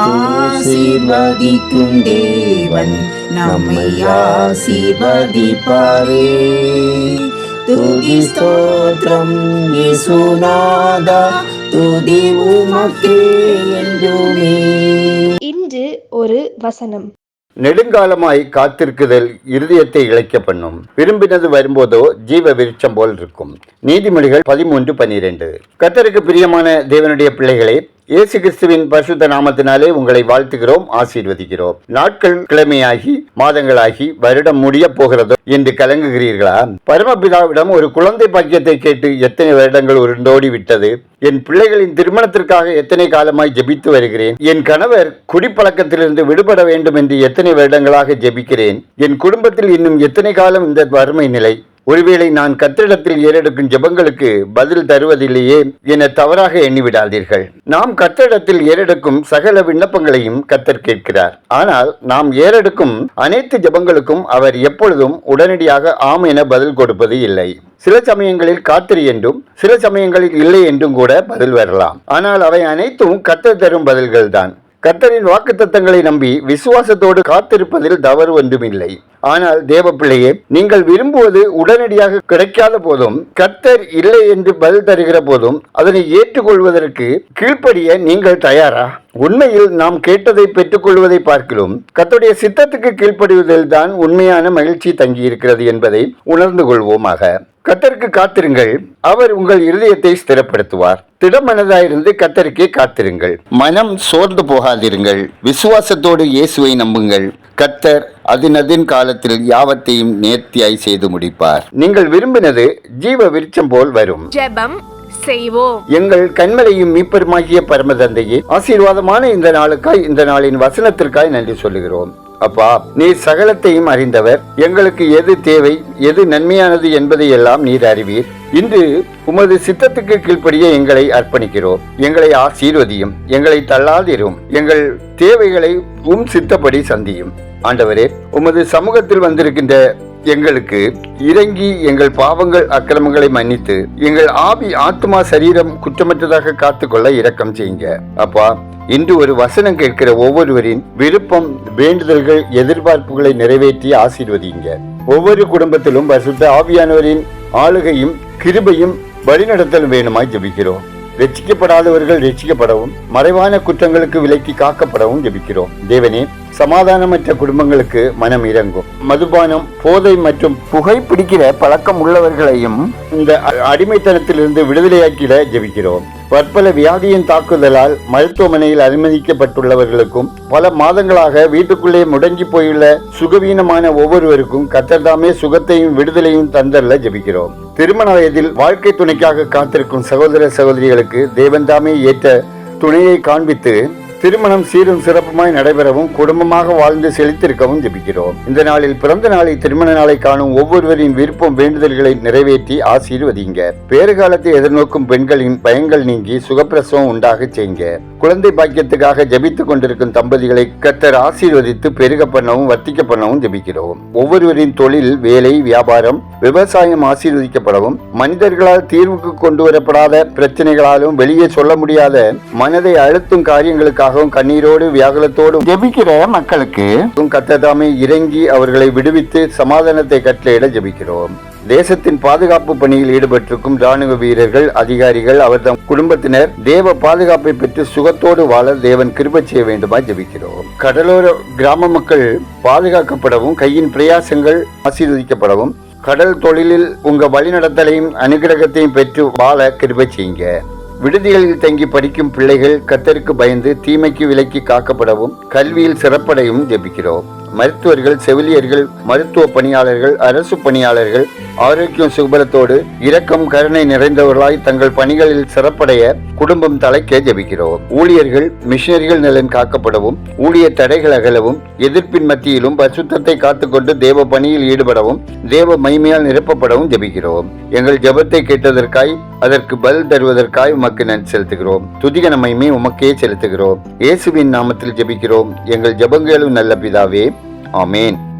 ஆசீர்வதிக்கும் தேவன் நம்மை ஆசீர்வதிப்பாரே. துதி ஸ்தோத்திரம் இயேசுநாதா துதி உமக்கே என்றுமே. இன்று ஒரு வசனம். நெடுங்காலமாய் காத்திருக்குதல் இருதயத்தை இழைக்க பண்ணும். விரும்பினது வரும்போதோ ஜீவ விருட்சம் போல் இருக்கும். நீதிமொழிகள் பதிமூன்று பனிரெண்டு கத்தருக்கு பிரியமான தேவனுடைய பிள்ளைகளே இயேசு கிறிஸ்துவின் பரிசுத்த நாமத்தினாலே உங்களை வாழ்த்துகிறோம் ஆசீர்வதிக்கிறோம். நாட்கள் கிழமையாகி மாதங்களாகி வருடம் முடிய போகிறதோ என்று கலங்குகிறீர்களா? பரமபிதாவிடம் ஒரு குழந்தை பாக்கியத்தை கேட்டு எத்தனை வருடங்கள் உருண்டோடி விட்டது? என் பிள்ளைகளின் திருமணத்திற்காக எத்தனை காலமாய் ஜெபித்து வருகிறேன்? என் கணவர் குடிப்பழக்கத்திலிருந்து விடுபட வேண்டும் என்று எத்தனை வருடங்களாக ஜெபிக்கிறேன்? என் குடும்பத்தில் இன்னும் எத்தனை காலம் இந்த வறுமை நிலை? ஒருவேளை நான் கத்திரிடத்தில் ஏறெடுக்கும் ஜெபங்களுக்கு பதில் தருவதில்லையே என தவறாக எண்ணிவிடாதீர்கள். நாம் கத்திரிடத்தில் ஏறெடுக்கும் சகல விண்ணப்பங்களையும் கத்தர் கேட்கிறார். ஆனால் நாம் ஏறெடுக்கும் அனைத்து ஜெபங்களுக்கும் அவர் எப்பொழுதும் உடனடியாக ஆம் என பதில் கொடுப்பது இல்லை. சில சமயங்களில் காத்திரி என்றும் சில சமயங்களில் இல்லை என்றும் கூட பதில் வரலாம். ஆனால் அவை அனைத்தும் கத்தர் தரும் பதில்கள்தான். கர்த்தரின் வாக்குத்தத்தங்களை நம்பி விசுவாசத்தோடு காத்திருப்பதில் தவறு ஒன்றுமில்லை. ஆனால் தேவ பிள்ளையே நீங்கள் விரும்புவது உடனடியாக கிடைக்காத போதும் கர்த்தர் இல்லை என்று பதில் தருகிற போதும் அதனை ஏற்றுக்கொள்வதற்கு கீழ்ப்படிய நீங்கள் தயாரா? உண்மையில் நாம் கேட்டதை பெற்றுக்கொள்வதை பார்க்கிறோம். கத்தோடைய சித்தத்துக்கு கீழ்ப்படிவதில் தான் உண்மையான மகிழ்ச்சி தங்கியிருக்கிறது என்பதை உணர்ந்து கொள்வோமாக. கத்தருக்கு காத்திருங்கள். அவர் உங்கள் இருதயத்தை ஸ்திரப்படுத்துவார். திடமனதாயிருந்து கத்தருக்கே காத்திருங்கள். மனம் சோர்ந்து போகாதிருங்கள். விசுவாசத்தோடு இயேசுவை நம்புங்கள். கத்தர் அதினதின் காலத்தில் யாவத்தையும் நேர்த்தியாய் செய்து முடிப்பார். நீங்கள் விரும்பினது ஜீவ விருட்சம் போல் வரும். ஜெபம் செய்வோம். எங்கள் கண்மலையும் மீப்பருமாகிய பரமதந்தையே ஆசீர்வாதமான இந்த நாளுக்காய் இந்த நாளின் வசனத்திற்காய் நன்றி சொல்லுகிறோம். அப்பா நீர் சகலத்தையும் அறிந்தவர் எங்களுக்கு எது தேவை எது நன்மையானது என்பதை எல்லாம் நீர் அறிவீர். இன்று உமது சித்தத்துக்கு கீழ்ப்படிய எங்களை அர்ப்பணிக்கிறோம். எங்களை ஆசீர்வதியும் எங்களை தள்ளாதிரும். எங்கள் தேவைகளை உம் சித்தப்படி சந்தியும். ஆண்டவரே உமது சமூகத்தில் வந்திருக்கின்ற எங்களுக்கு இறங்கி எங்கள் பாவங்கள் அக்கிரமங்களை மன்னித்து எங்கள் ஆவி ஆத்மா சரீரம் குற்றமற்றதாக காத்துக்கொள்ள இரக்கம் செய்யுங்க. அப்பா இன்று ஒரு வசனம் கேட்கிற ஒவ்வொருவரின் விருப்பம் வேண்டுதல்கள் எதிர்பார்ப்புகளை நிறைவேற்றி ஆசீர்வதிங்க ஒவ்வொரு குடும்பத்திலும் பரிசுத்த ஆவியானவரின் ஆளுகையும் கிருபையும் வழிநடத்தல் வேணுமாய் ஜெபிக்கிறோம். ரட்சிக்கப்படாதவர்கள் ரட்சிக்கப்படவும் மறைவான குற்றங்களுக்கு விலக்கி காக்கப்படவும் ஜெபிக்கிறோம். தேவனே சமாதானமற்ற குடும்பங்களுக்கு மனம் இறங்கும். மதுபானம் போதை மற்றும் புகை பிடிக்கிற பழக்கம் உள்ளவர்களையும் இந்த அடிமைத்தனத்திலிருந்து விடுதலையாக்கிட ஜெபிக்கிறோம். பற்பல வியாதியின் தாக்குதலால் மருத்துவமனையில் அனுமதிக்கப்பட்டுள்ளவர்களுக்கும் பல மாதங்களாக வீட்டுக்குள்ளே முடங்கி போயுள்ள சுகவீனமான ஒவ்வொருவருக்கும் கத்தர்தாமே சுகத்தையும் விடுதலையும் தந்தல்ல ஜெபிக்கிறோம். திருமண வயதில் வாழ்க்கை துணைக்காக காத்திருக்கும் சகோதர சகோதரிகளுக்கு தேவன்தாமே ஏற்ற துணையை காண்பித்து திருமணம் சீரும் சிறப்புமாய் நடைபெறவும் குடும்பமாக வாழ்ந்து செழித்திருக்கவும் ஜபிக்கிறோம். இந்த நாளில் பிறந்த நாளை திருமண நாளை காணும் ஒவ்வொருவரின் விருப்பம் வேண்டுதல்களை நிறைவேற்றி ஆசீர்வதிங்க. பேறு காலத்தை எதிர்நோக்கும் பெண்களின் பயங்கள் நீங்கி சுகப்பிரசவம் உண்டாக செய்யுங்க. குழந்தை பாக்கியத்துக்காக ஜபித்துக் கொண்டிருக்கும் தம்பதிகளை கத்தர் ஆசீர்வதித்து பெருக பண்ணவும் வர்த்திக்க பண்ணவும் ஜபிக்கிறோம். ஒவ்வொருவரின் தொழில் வேலை வியாபாரம் விவசாயம் ஆசீர்வதிக்கப்படவும் மனிதர்களால் தீர்வுக்கு கொண்டு வரப்படாத பிரச்சனைகளாலும் வெளியே சொல்ல முடியாத மனதை அழுத்தும் காரியங்களுக்காக காரியங்களுக்காகவும் கண்ணீரோடு வியாகுலத்தோடு ஜெபிக்கிற மக்களுக்கு கத்ததாமே இறங்கி அவர்களை விடுவித்து சமாதானத்தை கட்டளையிட ஜெபிக்கிறோம். தேசத்தின் பாதுகாப்பு பணியில் ஈடுபட்டிருக்கும் ராணுவ வீரர்கள் அதிகாரிகள் அவர்தம் குடும்பத்தினர் தேவ பாதுகாப்பை பெற்று சுகத்தோடு வாழ தேவன் கிருப செய்ய வேண்டுமா ஜெபிக்கிறோம். கடலோர கிராம மக்கள் பாதுகாக்கப்படவும் கையின் பிரயாசங்கள் ஆசீர்வதிக்கப்படவும் கடல் தொழிலில் உங்க வழிநடத்தலையும் அனுகிரகத்தையும் பெற்று வாழ கிருபை செய்யுங்க. விடுதிகளில் தங்கி படிக்கும் பிள்ளைகள் கத்தருக்கு பயந்து தீமைக்கு விலக்கி காக்கப்படவும் கல்வியில் சிறப்படையும் ஜெபிக்கிறோம். மருத்துவர்கள் செவிலியர்கள் மருத்துவ பணியாளர்கள் அரசு பணியாளர்கள் ஆரோக்கியம் சுகபலத்தோடு இரக்கம் கருணை நிறைந்தவர்களாய் தங்கள் பணிகளில் சிறப்படைய குடும்பம் தலைக்க ஜெபிக்கிறோம். ஊழியர்கள் மிஷினரிகள் நலன் காக்கப்படவும் ஊழிய தடைகள் அகலவும் எதிர்ப்பின் மத்தியிலும் பசுத்தத்தை காத்துக்கொண்டு தேவ பணியில் ஈடுபடவும் தேவ மகிமையால் நிரப்பப்படவும் ஜெபிக்கிறோம். எங்கள் ஜெபத்தை கேட்டதற்காய் அதற்கு பல் தருவதற்காய் உமக்கு நன்றி செலுத்துகிறோம். துதிகன மகிமை உமக்கே செலுத்துகிறோம். இயேசுவின் நாமத்தில் ஜெபிக்கிறோம். எங்கள் ஜெபங்களும் நல்ல பிதாவே. ஆமேன்.